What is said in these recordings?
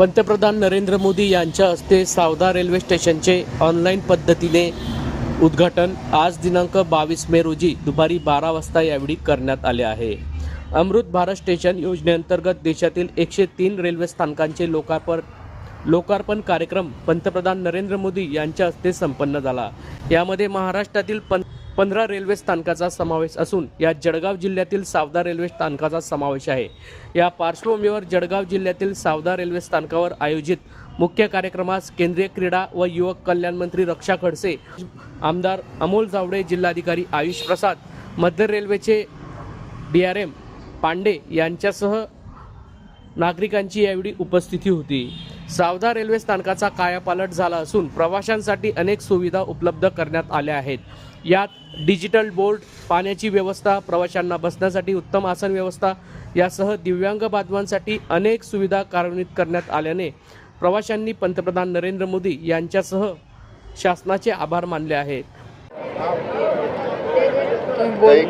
पंतप्रधान नरेंद्र मोदी यांच्या हस्ते सावदा रेल्वे स्टेशनचे ऑनलाईन पद्धतीने उद्घाटन आज दिनांक बावीस मे रोजी दुपारी बारा वाजता यावेळी करण्यात आले आहे. अमृत भारत स्टेशन योजनेअंतर्गत देशातील एकशे तीन रेल्वे स्थानकांचे लोकार्पण लोकार्पण कार्यक्रम पंतप्रधान नरेंद्र मोदी यांच्या हस्ते संपन्न झाला. यामध्ये महाराष्ट्रातील पं पंधरा रेल्वे स्थानकाचा समावेश असून यात जळगाव जिल्ह्यातील सावदा रेल्वे स्थानकाचा समावेश आहे. या पार्श्वभूमीवर जळगाव जिल्ह्यातील सावदा रेल्वे स्थानकावर आयोजित मुख्य कार्यक्रमास केंद्रीय क्रीडा व युवक कल्याण मंत्री रक्षा खडसे आमदार अमोल जावडे जिल्हाधिकारी आयुष प्रसाद मध्य रेल्वेचे डी आर एम पांडे यांच्यासह नागरिकांची यावेळी उपस्थिती होती. सावदा रेल्वे स्थानकाचा कायापालट झाला असून प्रवाशांसाठी अनेक सुविधा उपलब्ध करण्यात आल्या आहेत. यात डिजिटल बोर्ड पाण्याची व्यवस्था प्रवाशांना बसण्यासाठी उत्तम आसन व्यवस्था यासह दिव्यांग बांधवांसाठी अनेक सुविधा कार्यान्वित करण्यात आल्याने प्रवाशांनी पंतप्रधान नरेंद्र मोदी यांच्यासह शासनाचे आभार मानले आहेत.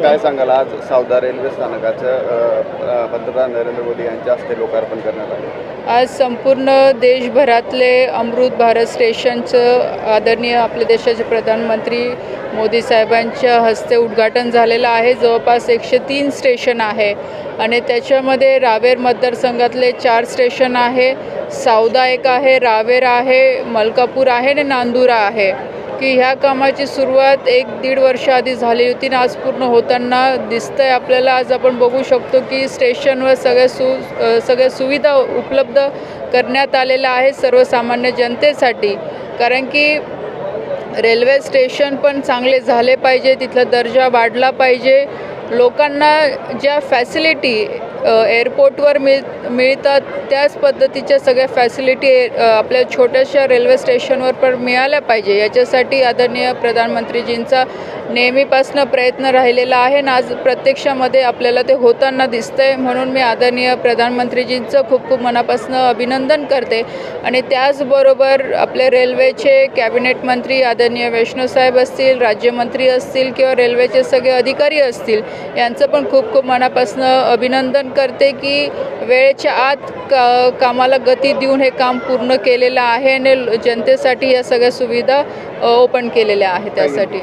काय सांगाल? आज सावदा रेल्वे स्थानकाचं पंतप्रधान नरेंद्र मोदी यांच्या हस्ते लोकार्पण करण्यात आले. आज संपूर्ण देशभरातले अमृत भारत स्टेशनचं आदरणीय आपल्या देशाचे प्रधानमंत्री मोदी साहेबांच्या हस्ते उद्घाटन झालेलं आहे. जवळपास एकशे तीन स्टेशन आहे आणि त्याच्यामध्ये रावेर मतदारसंघातले चार स्टेशन आहे. सावदा एक आहे रावेर आहे मलकापूर आहे आणि नांदुरा आहे. की ह्या कामाची सुरुवात एक दीड वर्ष आधी झाली होती आणि आज पूर्ण होताना दिसतं आहे आपल्याला. आज आपण बघू शकतो की स्टेशनवर सगळ्या सु सगळ्या सुविधा उपलब्ध करण्यात आलेल्या आहे सर्वसामान्य जनतेसाठी. कारण की रेल्वे स्टेशन पण चांगले झाले पाहिजे तिथला दर्जा वाढला पाहिजे. लोकांना ज्या फॅसिलिटी एअरपोर्टवर मिळ मिळतात त्याच पद्धतीच्या सगळ्या फॅसिलिटी आपल्या छोट्याशा रेल्वे स्टेशनवर पण मिळाल्या पाहिजे. याच्यासाठी आदरणीय प्रधानमंत्रीजींचा नेहमीपासनं प्रयत्न राहिलेला आहे आणि आज प्रत्यक्षामध्ये आपल्याला ते होताना दिसतंय म्हणून मी आदरणीय प्रधानमंत्रीजींचं खूप खूप मनापासून अभिनंदन करते. आणि त्याचबरोबर आपले रेल्वेचे कॅबिनेट मंत्री आदरणीय वैष्णवसाहेब असतील राज्यमंत्री असतील किंवा रेल्वेचे सगळे अधिकारी असतील यांचं पण खूप खूप मनापासून अभिनंदन करते की वेळेच्या आत का कामाला गती देऊन हे काम पूर्ण केलेलं आहे आणि जनतेसाठी या सगळ्या सुविधा ओपन केलेल्या आहेत त्यासाठी